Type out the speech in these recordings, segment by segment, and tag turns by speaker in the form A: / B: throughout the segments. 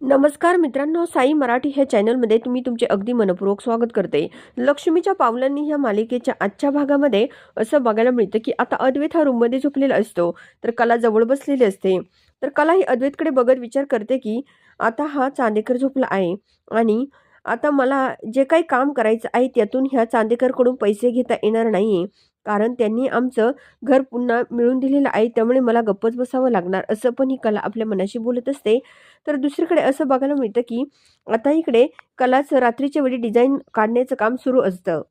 A: नमस्कार मित्रांनो साई मराठी ह्या चॅनलमध्ये तुम्ही तुमचे अगदी मनपूर्वक स्वागत करते. लक्ष्मीच्या पावलांनी ह्या मालिकेच्या आजच्या भागामध्ये असं बघायला मिळतं की आता अद्वैत हा रूममध्ये झोपलेला असतो. तर कला जवळ बसलेली असते. तर कला ही अद्वैतकडे बघत विचार करते की आता हा चांदेकर झोपला आहे. आणि आता मला जे काही काम करायचं आहे त्यातून ह्या चांदेकरकडून पैसे घेता येणार नाही कारण त्यांनी आमचं घर पुन्हा मिळून दिलेलं आहे त्यामुळे मला गप्पच बसावं लागणार असं पण ही कला आपल्या मनाशी बोलत असते. तर दुसरीकडे असं बघायला मिळतं की आता इकडे कलाचं रात्रीच्या वेळी डिझाईन काढण्याचं काम सुरू असतं.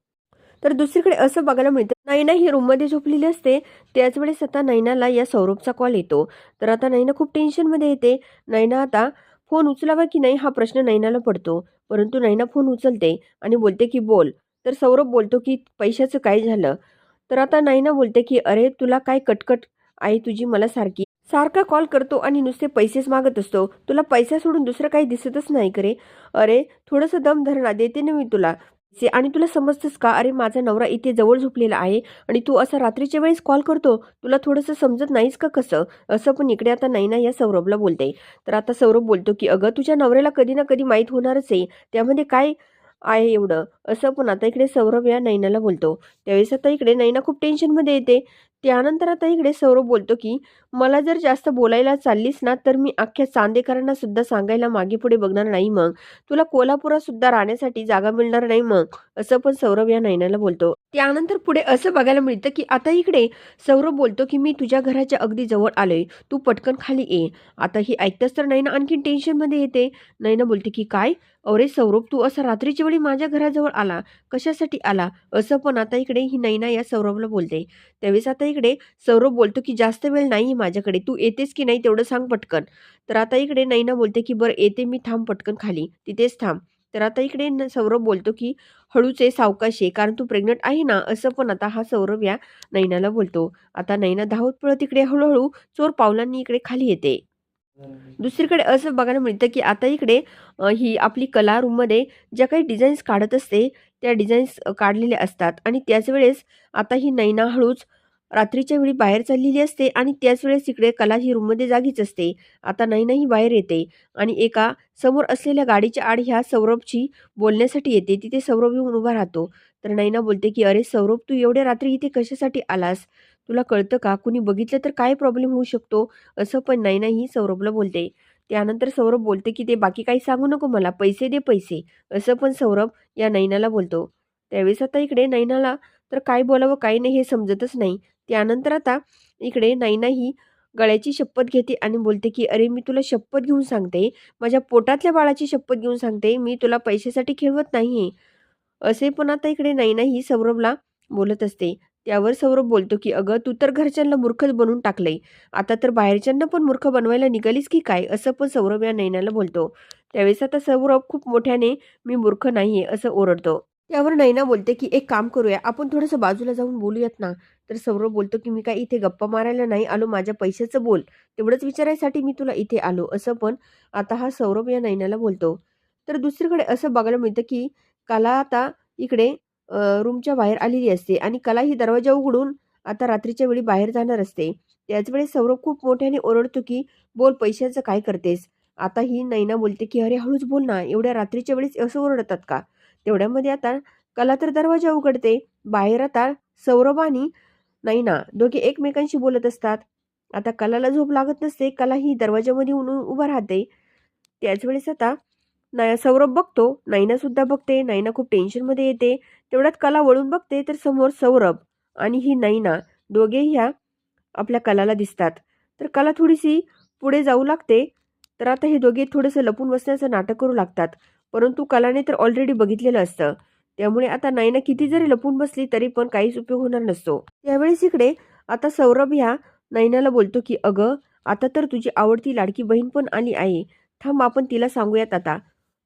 A: तर दुसरीकडे असं बघायला मिळतं नैना ही रूममध्ये झोपलेली असते त्याच वेळेस आता नैनाला या सौरभचा कॉल येतो. तर आता नैना खूप टेन्शनमध्ये येते. नैना आता फोन उचलावा की नाही हा प्रश्न नैनाला पडतो. परंतु नैना फोन उचलते आणि बोलते की बोल. तर सौरभ बोलतो की पैशाचं काय झालं? तर आता नैना बोलते की अरे तुला काय कटकट? आहे तुझी मला सारखी. सारखा कॉल करतो आणि नुसते पैसेच मागत असतो. तुला पैसा सोडून दुसरं काही दिसतच नाही करे अरे थोडंसं दम धरणा देते ना मी तुला आणि तुला समजतंस का? अरे माझा नवरा इथे जवळ झोपलेला आहे आणि तू असं रात्रीच्या वेळेस कॉल करतो? तुला थोडंसं समजत नाहीस का कसं? असं पण इकडे आता नैना या सौरभला बोलते. तर आता सौरभ बोलतो की अगं तुझ्या नवऱ्याला कधी ना कधी माहीत होणारच आहे. त्यामध्ये काय आहे एवढं. असं पण आता इकडे सौरभ या नैनाला बोलतो. त्यावेळेस आता इकडे नैना खूप टेन्शनमध्ये येते. त्यानंतर आता इकडे सौरभ बोलतो की मला जर जास्त बोलायला चाललीस ना तर मी अख्ख्या चांदेकरांना सुद्धा सांगायला मागे पुढे बघणार नाही मग. तुला कोल्हापुरात सुद्धा राहण्यासाठी जागा मिळणार नाही मग. असं पण सौरभ या नैनाला बोलतो. त्यानंतर पुढे असं बघायला मिळतं की आता इकडे सौरभ बोलतो की मी तुझ्या घराच्या अगदी जवळ आलोय. तू पटकन खाली ये. आता ही ऐकतंस तर नैना आणखी टेन्शनमध्ये येते. नैना बोलते की काय? अरे सौरभ तू असं रात्रीच्या वेळी माझ्या घराजवळ आला. कशासाठी आला? असं पण आता इकडे ही नैना या सौरभला बोलते. त्यावेळेस आता इकडे सौरभ बोलतो की जास्त वेळ नाही माझ्याकडे तू येतेस की नाही तेवढं सांग पटकन. तर आता इकडे नैना बोलते की बरं येते मी थांब पटकन खाली तिथेच थांब. तर आता इकडे सौरभ बोलतो की हळूच आहे सावकाश आहे कारण तू प्रेग्नंट आहे ना असं पण आता हा सौरभ या नैनाला बोलतो. आता नैना धावत पळत इकडे हळूहळू चोर पावलांनी इकडे खाली येते. दुसरीकडे असं बघायला मिळतं की आता इकडे ही आपली कला रूममध्ये ज्या काही डिझाईन्स काढत असते त्या डिझाईन्स काढलेल्या असतात. आणि त्याच वेळेस आता ही नैना हळूच रात्रीच्या वेळी बाहेर चाललेली असते आणि त्याच वेळेस इकडे कला ही रूममध्ये जागीच असते. आता नैना ही बाहेर येते. आणि एका समोर असलेल्या गाडीच्या आड ह्या सौरभची बोलण्यासाठी येते. तिथे सौरभ येऊन उभा राहतो. तर नैना बोलते की अरे सौरभ तू एवढ्या रात्री इथे कशासाठी आलास? तुला कळतं का? कुणी बघितलं तर काय प्रॉब्लेम होऊ शकतो? असं पण नैना ही सौरभला बोलते. त्यानंतर सौरभ बोलते की ते बाकी काही सांगू नको मला. पैसे दे पैसे. असं पण सौरभ या नैनाला बोलतो. त्यावेळेस आता इकडे नैनाला तर काय बोलावं काय नाही हे समजतच नाही. त्यानंतर आता इकडे नैना ही गळ्याची शपथ घेते आणि बोलते की अरे मी तुला शपथ घेऊन सांगते. माझ्या पोटातल्या बाळाची शपथ घेऊन सांगते. मी तुला पैशासाठी खेळवत नाही असे पण आता इकडे नाईना ही सौरभला बोलत असते. त्यावर सौरभ बोलतो की अगं तू तर घरच्यांना मूर्खच बनवून टाकलंय. आता तर बाहेरच्यांना पण मूर्ख बनवायला निघालीस की काय? असं पण सौरभ या नैनाला बोलतो. त्यावेळेस आता सौरभ खूप मोठ्याने मी मूर्ख नाहीये असं ओरडतो. त्यावर नैना बोलते की एक काम करूया आपण थोडंसं बाजूला जाऊन बोलूयात ना. तर सौरभ बोलतो की मी काय इथे गप्पा मारायला नाही आलो माझ्या पैशाचं बोल. तेवढंच विचारायसाठी मी तुला इथे आलो. असं पण आता हा सौरभ या नैनाला बोलतो. तर दुसरीकडे असं बघायला मिळतं की कला आता इकडे रूमच्या बाहेर आलेली असते आणि कला ही दरवाजा उघडून आता रात्रीच्या वेळी बाहेर जाणार असते. त्याच वेळेस सौरभ खूप मोठ्याने ओरडतो की बोल पैशाचं काय करतेस? आता ही नैना बोलते की अरे हळूच बोल ना. एवढ्या रात्रीच्या वेळेस असं ओरडतात का? तेवढ्यामध्ये आता कला तर दरवाजा उघडते बाहेर आता सौरभ आणि नैना दोघे एकमेकांशी बोलत असतात. आता कलाला झोप लागत नसते कला ही दरवाजामध्ये उन उभा राहते. त्याच वेळेस आता नय सौरभ बघतो नैना सुद्धा बघते नैना खूप टेन्शनमध्ये येते. तेवढ्यात कला वळून बघते तर समोर सौरभ आणि ही नैना दोघे ह्या आपल्या कलाला दिसतात. तर कला थोडीशी पुढे जाऊ लागते. तर आता हे दोघे थोडंसं लपून बसण्याचं नाटक करू लागतात. परंतु कलाने तर ऑलरेडी बघितलेलं असतं. त्यामुळे आता नैना किती जरी लपून बसली तरी पण काहीच उपयोग होणार नसतो. त्यावेळेस इकडे आता सौरभ ह्या नैनाला बोलतो की अगं आता तर तुझी आवडती लाडकी बहीण पण आली आहे. थांब आपण तिला सांगूयात आता.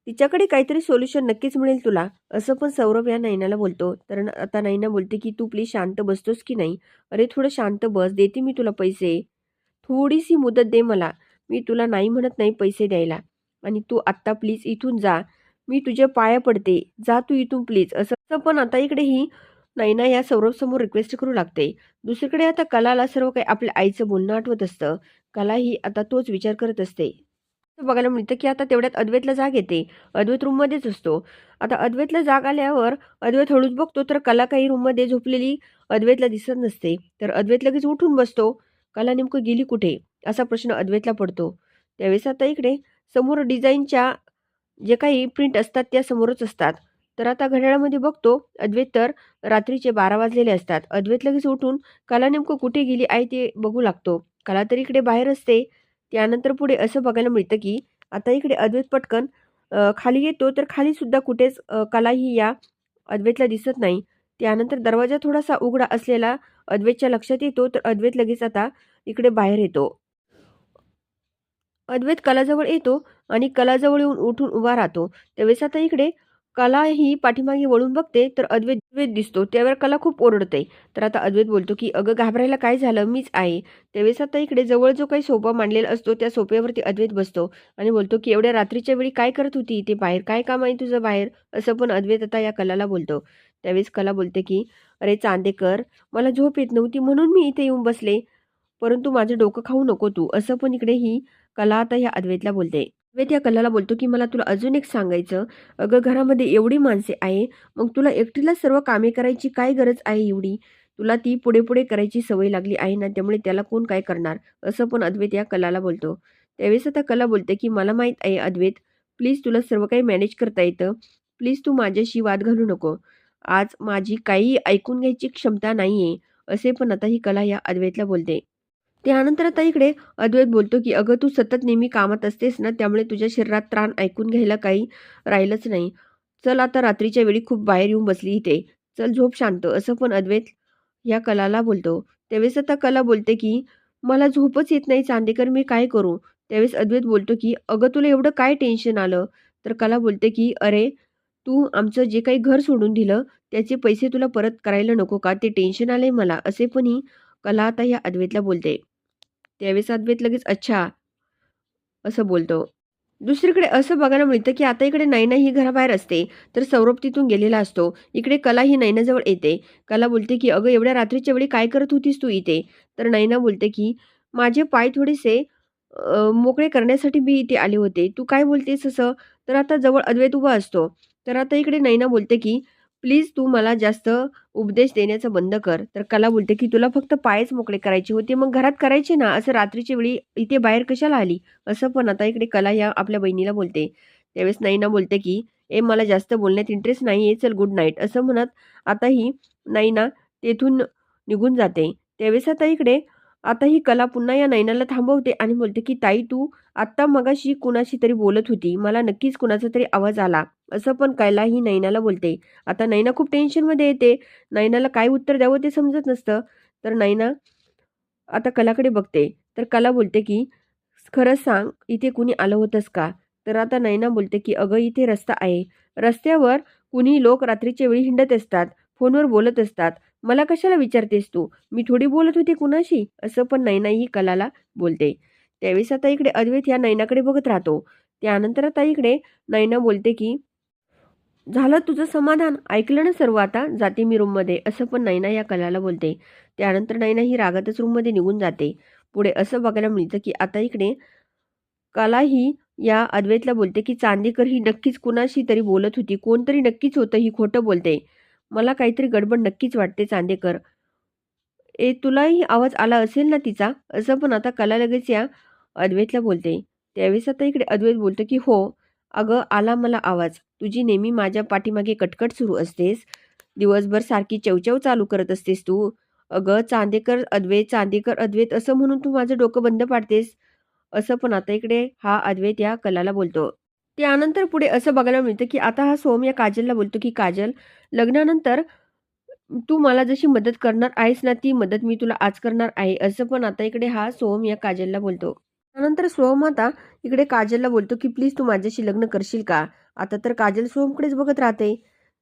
A: तिच्याकडे काहीतरी सोल्युशन नक्कीच मिळेल तुला. असं पण सौरभ या नैनाला बोलतो. तर न- आता नैना बोलते की तू प्लीज शांत बसतोस की नाही? अरे थोडं शांत बस. देते मी तुला पैसे. थोडीशी मुदत दे मला. मी तुला नाही म्हणत नाही पैसे द्यायला. आणि तू आत्ता प्लीज इथून जा. मी तुझ्या पाया पडते. जा तू इथून प्लीज असं पण आता इकडेही नैना या सौरभ समोर रिक्वेस्ट करू लागते. दुसरीकडे आता कलाला सर्व काही आपल्या आईचं बोलणं आठवत असतं. कला ही आता तोच विचार करत असते. बघायला मिळतं की आता तेवढ्यात अद्वैतला जाग येते. अद्वैत रूममध्येच असतो. आता अद्वैतला जाग आल्यावर अद्वैत हळूच बघतो तर कला काही रूममध्ये झोपलेली अद्वैतला दिसत नसते. तर अद्वैत लगेच उठून बसतो. कला नेमकं गेली कुठे? असा प्रश्न अद्वैतला पडतो. त्यावेळेस आता इकडे समोर डिझाईनच्या जे काही प्रिंट असतात त्या समोरच असतात. तर आता घड्याळामध्ये बघतो अद्वैत तर रात्रीचे बारा वाजलेले असतात. अद्वैत लगेच उठून कला नेमकं कुठे गेली आहे ते बघू लागतो. कला तर इकडे बाहेर असते. त्यानंतर पुढे असं बघायला मिळतं की आता इकडे अद्वैत पटकन खाली येतो तर खाली सुद्धा कुठेच कला कलाही या अद्वैतला दिसत नाही. त्यानंतर दरवाजा थोडासा उघडा असलेला अद्वैतच्या लक्षात येतो तर अद्वैत लगेच आता इकडे बाहेर येतो. अद्वैत कलाजवळ येतो आणि कलाजवळ येऊन उठून उभा राहतो. त्यावेळेस आता इकडे कला ही पाठीमागे वळून बघते तर अद्वैत अद्वैत दिसतो. त्यावर कला खूप ओरडते. तर आता अद्वैत बोलतो की अगं घाबरायला काय झालं? मीच आहे. त्यावेळेस आता इकडे जवळ जो काही सोफा मांडलेला असतो त्या सोफ्यावरती अद्वैत बसतो आणि बोलतो की एवढ्या रात्रीच्या वेळी काय करत होती इथे बाहेर? काय काम आहे तुझं बाहेर? असं पण अद्वैत आता या कलाला बोलतो. त्यावेळेस कला बोलते की अरे चांदेकर मला झोप येत नव्हती म्हणून मी इथे येऊन बसले. परंतु माझं डोकं खाऊ नको तू. असं पण इकडे ही कला आता ह्या अद्वैतला बोलते. अद्वैत या कलाला बोलतो की मला तुला अजून एक सांगायचं. अगं घरामध्ये एवढी माणसे आहे मग तुला एकटीला सर्व कामे करायची काय गरज आहे एवढी? तुला ती पुढे पुढे करायची सवय लागली आहे ना त्यामुळे त्याला कोण काय करणार? असं पण अद्वैत या कलाला बोलतो. त्यावेळेस आता कला बोलते की मला माहीत आहे अद्वैत प्लीज तुला सर्व काही मॅनेज करता येतं. प्लीज तू माझ्याशी वाद घालू नको. आज माझी काही ऐकून घ्यायची क्षमता नाही आहे असे पण आता ही कला या अद्वैतला बोलते. त्यानंतर आता इकडे अद्वैत बोलतो की अगं तू सतत नेहमी कामात असतेस ना त्यामुळे तुझ्या शरीरात त्राण ऐकून घ्यायला काही राहिलंच नाही. चल आता रात्रीच्या वेळी खूप बाहेर येऊन बसली इथे. चल झोप शांत. असं पण अद्वैत या कलाला बोलतो. त्यावेळेस आता कला बोलते की मला झोपच येत नाही चांदेकर मी काय करू? त्यावेळेस अद्वैत बोलतो की अगं तुला एवढं काय टेन्शन आलं? तर कला बोलते की अरे तू आमचं जे काही घर सोडून दिलं त्याचे पैसे तुला परत करायला नको का? ते टेन्शन आलंय मला. असे पण ही कला आता ह्या अद्वैतला बोलते. त्यावेळेस अद्वैत लगेच अच्छा असं बोलतो. दुसरीकडे असं बघायला मिळतं की आता इकडे नैना ही घराबाहेर असते तर सौरभ तिथून गेलेला असतो. इकडे कला ही नैनाजवळ येते. कला बोलते की अगं एवढ्या रात्रीच्या वेळी काय करत होतीस तू इथे? तर नैना बोलते की माझे पाय थोडेसे मोकळे करण्यासाठी मी इथे आले होते. तू काय बोलतेस असं? तर आता जवळ अद्वैत उभा असतो. तर आता इकडे नैना बोलते की प्लीज तू मला जास्त उपदेश देण्याचं बंद कर. तर कला बोलते की तुला फक्त पायच मोकळे करायचे होते मग घरात करायचे ना? असं रात्रीच्या वेळी इथे बाहेर कशाला आली? असं पण आता इकडे कला या आपल्या बहिणीला बोलते. त्यावेळेस नैना बोलते की ए मला जास्त बोलण्यात इंटरेस्ट नाही आहे चल गुड नाईट असं म्हणत आताही नाईना नैना तेथून निघून जाते. त्यावेळेस आता इकडे आता ही कला पुन्हा या नैनाला थांबवते आणि बोलते की ताई तू आत्ता मगाशी कुणाशी तरी बोलत होती. मला नक्कीच कुणाचा तरी आवाज आला. असं पण कला ही नैनाला बोलते. आता नैना खूप टेन्शनमध्ये येते. नैनाला काय उत्तर द्यावं ते समजत नसतं. तर नैना आता कलाकडे बघते. तर कला बोलते की खरंच सांग इथे कुणी आलं होतंस का? तर आता नैना बोलते की अगं इथे रस्ता आहे. रस्त्यावर कुणी लोक रात्रीच्या वेळी हिंडत असतात फोनवर बोलत असतात. मला कशाला विचारतेस तू? मी थोडी बोलत होते कुणाशी? असं पण नैना ही कलाला बोलते. त्यावेळेस आता इकडे अद्वैत या नैनाकडे बघत राहतो. त्यानंतर आता इकडे नैना बोलते की झालं तुझं समाधान? ऐकलं ना सर्व आता? जाते मी रूममध्ये. असं पण नैना या कलाला बोलते. त्यानंतर नैना ही रागातच रूममध्ये निघून जाते. पुढे असं बघायला मिळतं की आता इकडे कला ही या अद्वैतला बोलते की चांदेकर ही नक्कीच कुणाशी तरी बोलत होती. कोणतरी नक्कीच होतं ही खोटं बोलते. मला काहीतरी गडबड नक्कीच वाटते चांदेकर. ए तुलाही आवाज आला असेल ना तिचा? असं पण आता कला लगेच या अद्वैतला बोलते. त्यावेळेस आता इकडे अद्वैत बोलतो की हो अगं आला मला आवाज. तुझी नेहमी माझ्या पाठीमागे कटकट सुरू असतेस. दिवसभर सारखी चवचव चालू करत असतेस तू. अगं चांदेकर अद्वैत चांदेकर अद्वैत असं म्हणून तू माझं डोकं बंद पाडतेस. असं पण आता इकडे हा अद्वैत या कलाला बोलतो. त्यानंतर पुढे असं बघायला मिळतं की आता हा सोम या काजलला बोलतो की काजल लग्नानंतर तू मला जशी मदत करणार आहेस ना ती मदत मी तुला आज करणार आहे. असं पण आता इकडे हा सोम या काजलला बोलतो. त्यानंतर सोम आता इकडे काजलला बोलतो की प्लीज तू माझ्याशी लग्न करशील का? आता तर काजल सोमकडेच बघत राहते.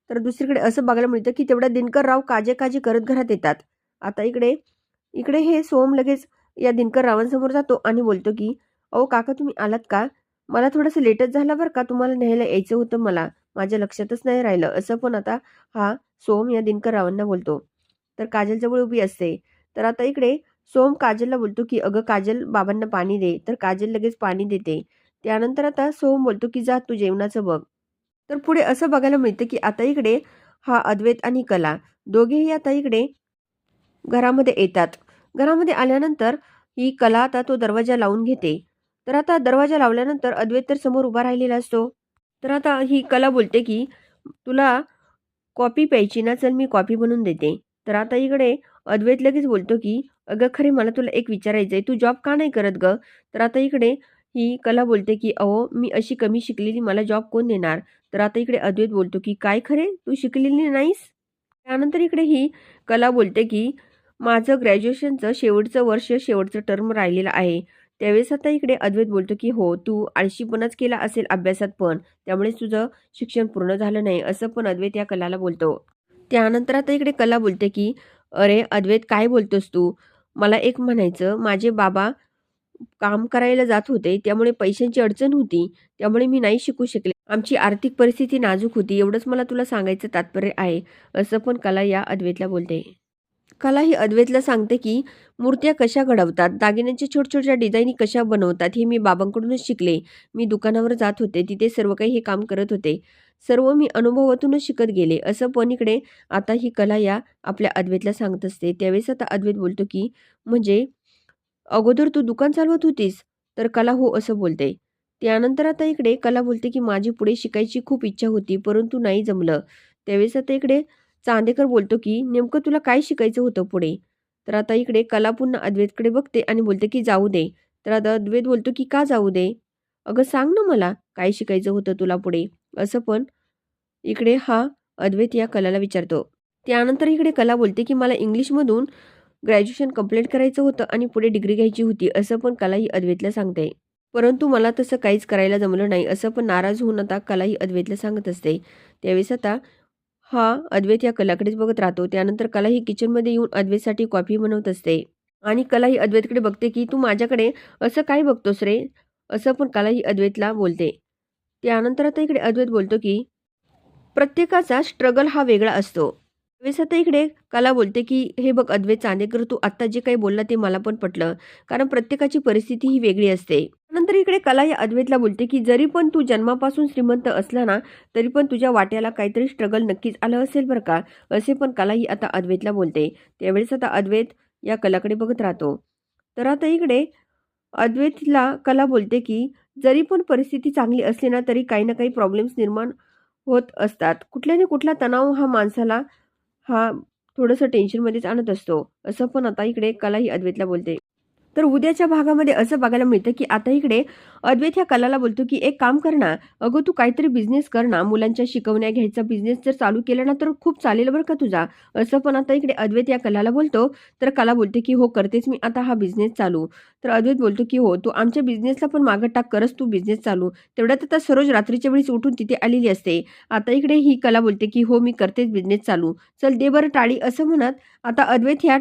A: तर दुसरीकडे असं बघायला मिळतं की तेवढ्या दिनकर राव काजे काजे करत घरात येतात. आता इकडे इकडे हे सोम लगेच या दिनकर रावांसमोर जातो आणि बोलतो की अहो काका तुम्ही आलात का? मला थोडंसं लेटच झालं बरं का. तुम्हाला न्यायला यायचं होतं मला. माझ्या लक्षातच नाही राहिलं. असं पण आता हा सोम या दिनकर रावांना बोलतो. तर काजलजवळ उभी असते. तर आता इकडे सोम काजलला बोलतो की अगं काजल बाबांना पाणी दे. तर काजल लगेच पाणी देते. त्यानंतर आता सोम बोलतो की जा तू जेवणाचं बघ. तर पुढे असं बघायला मिळतं की आता इकडे हा अद्वैत आणि कला दोघेही आता इकडे घरामध्ये येतात. घरामध्ये आल्यानंतर ही कला आता तो दरवाजा लावून घेते. तर आता दरवाजा लावल्यानंतर अद्वैत तर समोर उभा राहिलेला असतो. तर आता ही कला बोलते की तुला कॉफी प्यायची ना चल मी कॉफी बनवून देते. तर आता इकडे अद्वैत लगेच बोलतो की अगं खरे मला तुला एक विचारायचं आहे तू जॉब का नाही करत ग? तर आता इकडे ही कला बोलते की अहो मी अशी कमी शिकलेली मला जॉब कोण देणार? तर आता इकडे अद्वैत बोलतो की काय खरे? तू शिकलेली नाहीस? त्यानंतर इकडे ही कला बोलते की माझं ग्रॅज्युएशनचं शेवटचं वर्ष शेवटचं टर्म राहिलेलं आहे. त्यावेळेस आता इकडे अद्वैत बोलतो की हो तू आळशीपणाच केला असेल अभ्यासात पण त्यामुळेच तुझं शिक्षण पूर्ण झालं नाही असं पण अद्वैत या कलाला बोलतो. त्यानंतर आता इकडे कला बोलते की अरे अद्वैत काय बोलतोस तू? मला एक म्हणायचं माझे बाबा काम करायला जात होते त्यामुळे पैशांची अडचण होती त्यामुळे मी नाही शिकू शकले. आमची आर्थिक परिस्थिती नाजूक होती एवढंच मला तुला सांगायचं तात्पर्य आहे असं पण कला या अद्वैतला बोलते. कला ही अद्वैतला सांगते की मूर्त्या कशा घडवतात दागिन्यांच्या छोट्या छोट्या डिझाईनी कशा बनवतात हे मी बाबांकडूनच शिकले. मी दुकानावर जात होते तिथे सर्व काही हे काम करत होते. सर्व मी अनुभवातूनच शिकत गेले. असं पण इकडे आता ही कला या आपल्या अद्वैतला सांगत असते. त्यावेळेस आता अद्वैत बोलतो की म्हणजे अगोदर तू दुकान चालवत होतीस तर कला हो असं बोलते. त्यानंतर आता इकडे कला बोलते की माझी पुढे शिकायची खूप इच्छा होती परंतु नाही जमलं. त्यावेळेस आता इकडे चांदेकर बोलतो की नेमकं तुला काय शिकायचं होतं पुढे? तर आता इकडे कला पुन्हा अद्वैतकडे बघते आणि बोलते की जाऊ दे. तर आता अद्वैत बोलतो की का जाऊ दे? अगं सांग ना मला काय शिकायचं होतं तुला पुढे? असं पण इकडे हा अद्वैत या कलाला विचारतो. त्यानंतर इकडे कला बोलते की मला इंग्लिशमधून ग्रॅज्युएशन कंप्लीट करायचं होतं आणि पुढे डिग्री घ्यायची होती असं पण कला ही अद्वैतला सांगते. परंतु मला तसं काहीच करायला जमलं नाही असं पण नाराज होऊन आता कला ही अद्वैतला सांगत असते. त्यावेळेस आता हा अद्वैत या कलाकडेच बघत राहतो. त्यानंतर कला ही किचनमध्ये येऊन अद्वैतसाठी कॉफी बनवत असते. आणि कला ही अद्वैतकडे बघते की तू माझ्याकडे असं काय बघतोस रे? असं पण कला ही अद्वैतला बोलते. त्यानंतर आता इकडे अद्वैत बोलतो की प्रत्येकाचा स्ट्रगल हा वेगळा असतो. वेळेस आता इकडे कला बोलते की हे बघ अद्वैत चांदेकर तू आत्ता जे काही बोलला ते मला पण पटलं कारण प्रत्येकाची परिस्थिती ही वेगळी असते. नंतर इकडे कला या अद्वैतला बोलते की जरी पण तू जन्मापासून श्रीमंत असला ना तरी पण तुझ्या वाट्याला काहीतरी स्ट्रगल नक्कीच आलं असेल बरं का? असे पण कला ही आता अद्वैतला बोलते. त्यावेळेस आता अद्वैत या कलाकडे बघत राहतो. तर आता इकडे अद्वैतला कला बोलते की जरी पण परिस्थिती चांगली असली ना तरी काही ना काही प्रॉब्लेम्स निर्माण होत असतात. कुठल्या ना कुठला तणाव हा माणसाला हा थोडंसं टेन्शनमध्येच आणत असतो. असं पण आता इकडे कला ही अद्वैतला बोलते. तर उद्याच्या भागामध्ये असं बघायला मिळतं की आता इकडे अद्वैत ह्या कलाला बोलतो की एक काम कर ना अगं तू काहीतरी बिझनेस कर ना मुलांच्या शिकवण्या घ्यायचा बिझनेस जर चालू केला ना तर खूप चालेल बरं का तुझा. असं पण आता इकडे अद्वैत या कलाला बोलतो तर कला बोलते की हो करतेच मी आता हा बिझनेस चालू. तर अद्वैत बोलतो की हो तू आमच्या बिझनेसला पण मागं टाक करच तू बिझनेस चालू. तेवढ्यात आता सरोज रात्रीच्या वेळीच उठून तिथे आलेली असते. आता इकडे ही कला बोलते की हो मी करतेच बिझनेस चालू. चल दे बरं टाळी असं म्हणत आता अद्वैत ह्या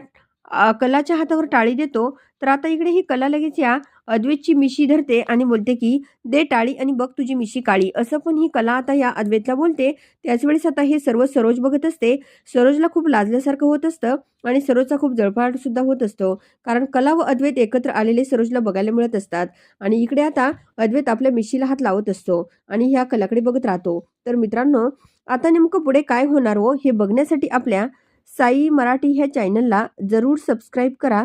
A: कलाच्या हातावर टाळी देतो. तर आता इकडे ही कला लगेच या अद्वैतची मिशी धरते आणि बोलते की दे टाळी आणि बघ तुझी मिशी काळी. असं पण ही कला आता या अद्वैतला बोलते. त्याचवेळेस आता हे सर्व सरोज बघत असते. सरोजला खूप लाजल्यासारखं होत असतं आणि सरोजचा खूप जळफाट सुद्धा होत असतो. कारण कला व अद्वैत एकत्र आलेले सरोजला बघायला मिळत असतात. आणि इकडे आता अद्वैत आपल्या मिशीला हात लावत असतो आणि ह्या कलाकडे बघत राहतो. तर मित्रांनो आता नेमकं पुढे काय होणार हो हे बघण्यासाठी आपल्या साई मराठी ह्या चॅनलला जरूर सबस्क्राईब करा.